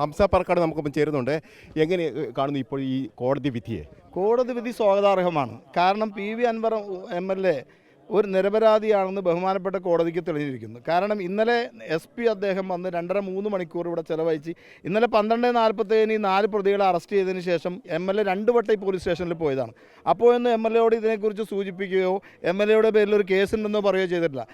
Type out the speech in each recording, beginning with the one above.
ഹംസ പറക്കാട് നമുക്കൊപ്പം ചേരുന്നുണ്ട്. എങ്ങനെ കാണുന്നു ഇപ്പോൾ ഈ കോടതി വിധിയെ? കോടതി വിധി സ്വാഗതാർഹമാണ്. കാരണം P V Anvar M L A ഒരു നിരപരാധിയാണെന്ന് ബഹുമാനപ്പെട്ട കോടതിക്ക് തെളിഞ്ഞിരിക്കുന്നു. കാരണം ഇന്നലെ എസ് പി അദ്ദേഹം വന്ന് രണ്ടര മൂന്ന് മണിക്കൂർ ഇവിടെ ചെലവഴിച്ച് ഇന്നലെ പന്ത്രണ്ട് നാൽപ്പത്തേഴിന് ഈ നാല് പ്രതികളെ അറസ്റ്റ് ചെയ്തതിന് ശേഷം എം എൽ എ രണ്ട് വട്ടം ഈ പോലീസ് സ്റ്റേഷനിൽ പോയതാണ്. അപ്പോൾ ഒന്ന് എം എൽ എയോട് ഇതിനെക്കുറിച്ച് സൂചിപ്പിക്കുകയോ എം എൽ എയുടെ പേരിൽ ഒരു കേസുണ്ടെന്നോ പറയുകയോ ചെയ്തിട്ടില്ല.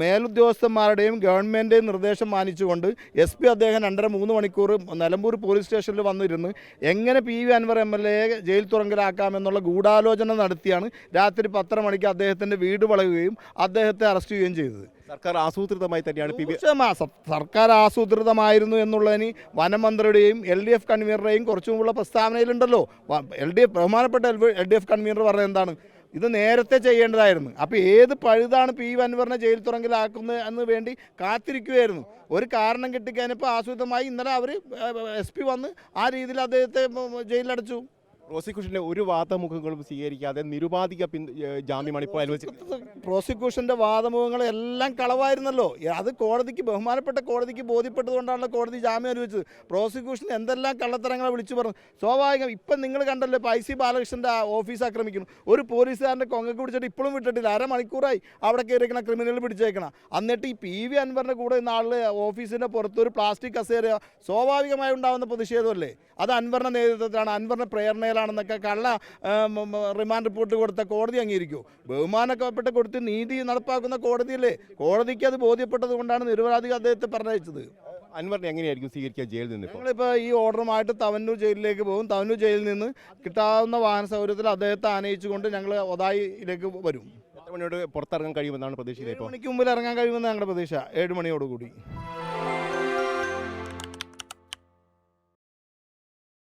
മേലുദ്യോഗസ്ഥന്മാരുടെയും ഗവൺമെന്റേയും നിർദ്ദേശം മാനിച്ചുകൊണ്ട് എസ് പി അദ്ദേഹം രണ്ടര മൂന്ന് മണിക്കൂർ നിലമ്പൂർ പോലീസ് സ്റ്റേഷനിൽ വന്നിരുന്ന് എങ്ങനെ P V Anvar M L എയെ jail തുറങ്കലാക്കാമെന്നുള്ള ഗൂഢാലോചന നടത്തിയാണ് രാത്രി പത്തര മണിക്ക് അദ്ദേഹത്തിന്റെ വീട് വളയുകയും അദ്ദേഹത്തെ അറസ്റ്റ് ചെയ്യുകയും ചെയ്തത്. സർക്കാർ ആസൂത്രിതമായി തന്നെയാണ് പി. സർക്കാർ ആസൂത്രിതമായിരുന്നു എന്നുള്ളതിന് വനമന്ത്രിയുടെയും എൽ ഡി എഫ് കൺവീനറുടെയും കുറച്ചു മുമ്പുള്ള പ്രസ്താവനയിലുണ്ടല്ലോ. എൽ ഡി എഫ് ബഹുമാനപ്പെട്ട എൽ ഡി എഫ് കൺവീനർ പറഞ്ഞത് എന്താണ്? ഇത് നേരത്തെ ചെയ്യേണ്ടതായിരുന്നു. അപ്പോൾ ഏത് പഴുതാണ് പി അൻവറിനെ ജയിൽ തുറങ്കിലാക്കുന്നത് എന്ന് വേണ്ടി കാത്തിരിക്കുകയായിരുന്നു ഒരു കാരണം കിട്ടിക്കഴിഞ്ഞപ്പോൾ ആസൂത്രിതമായി ഇന്നലെ അവർ എസ് പി വന്ന് ആ രീതിയിൽ അദ്ദേഹത്തെ ജയിലിലടച്ചു. പ്രോസിക്യൂഷന്റെ ഒരു വാദമുഖങ്ങളും സ്വീകരിക്കാതെ നിരുപാധിക ജാമ്യമാണ് ഇപ്പോൾ അനുവദിച്ചത് പ്രോസിക്യൂഷന്റെ വാദമുഖങ്ങൾ എല്ലാം കളവായിരുന്നല്ലോ. അത് കോടതിക്ക് ബഹുമാനപ്പെട്ട കോടതിക്ക് ബോധ്യപ്പെട്ടതുകൊണ്ടാണല്ലോ കോടതി ജാമ്യം അനുവദിച്ചത്. പ്രോസിക്യൂഷൻ എന്തെല്ലാം കള്ളത്തരങ്ങളെ വിളിച്ചു പറഞ്ഞു. സ്വാഭാവികം ഇപ്പം നിങ്ങൾ കണ്ടല്ലോ ഇപ്പോൾ ഐ സി ബാലകൃഷ്ണന്റെ ഓഫീസ് ആക്രമിക്കുന്നു. ഒരു പോലീസുകാരന്റെ കൊങ്ങക്ക് പിടിച്ചിട്ട് ഇപ്പോഴും വിട്ടിട്ടില്ല. അരമണിക്കൂറായി അവിടെ കയറിയിരിക്കണ ക്രിമിനൽ പിടിച്ചേക്കണം. എന്നിട്ട് ഈ പി വി അൻവറിന്റെ കൂടെ ഇന്ന് ആളിൽ ഓഫീസിന്റെ പുറത്ത് ഒരു പ്ലാസ്റ്റിക് കസേര സ്വാഭാവികമായി ഉണ്ടാകുന്ന പ്രതിഷേധമല്ലേ? അത് അൻവറിന്റെ നേതൃത്വത്തിലാണ്. അൻവറിന്റെ പ്രേരണയിലാണെന്നൊക്കെ കള്ള റിമാൻഡ് റിപ്പോർട്ട് കൊടുത്ത കോടതി അംഗീകരിക്കുമോ ബഹുമാനക്കപ്പെട്ട് കൊടുത്ത് നീതി നടപ്പാക്കുന്ന കോടതിയല്ലേ? കോടതിക്ക് അത് ബോധ്യപ്പെട്ടത് കൊണ്ടാണ് നിരപരാധി അദ്ദേഹത്തെ പറഞ്ഞയച്ചത്. അൻവറിനെ എങ്ങനെയായിരിക്കും സ്വീകരിക്കുക ജയിലിൽ നിന്ന് ഞങ്ങളിപ്പോൾ ഈ ഓർഡറുമായിട്ട് തവന്നൂർ ജയിലിലേക്ക് പോകും. തവന്നൂർ ജയിലിൽ നിന്ന് കിട്ടാവുന്ന വാഹന സൗകര്യത്തിൽ അദ്ദേഹത്തെ ആനയിച്ചുകൊണ്ട് ഞങ്ങൾ ഒതായിലേക്ക് വരും. എത്ര മണിയോട് പുറത്തിറങ്ങാൻ കഴിയുമെന്നാണ് പ്രതീക്ഷിച്ചത് ഏഴ് മണിക്ക് മുമ്പിൽ ഇറങ്ങാൻ കഴിയുമെന്ന് ഞങ്ങളുടെ പ്രതീക്ഷ. ഏഴ് മണിയോടുകൂടി.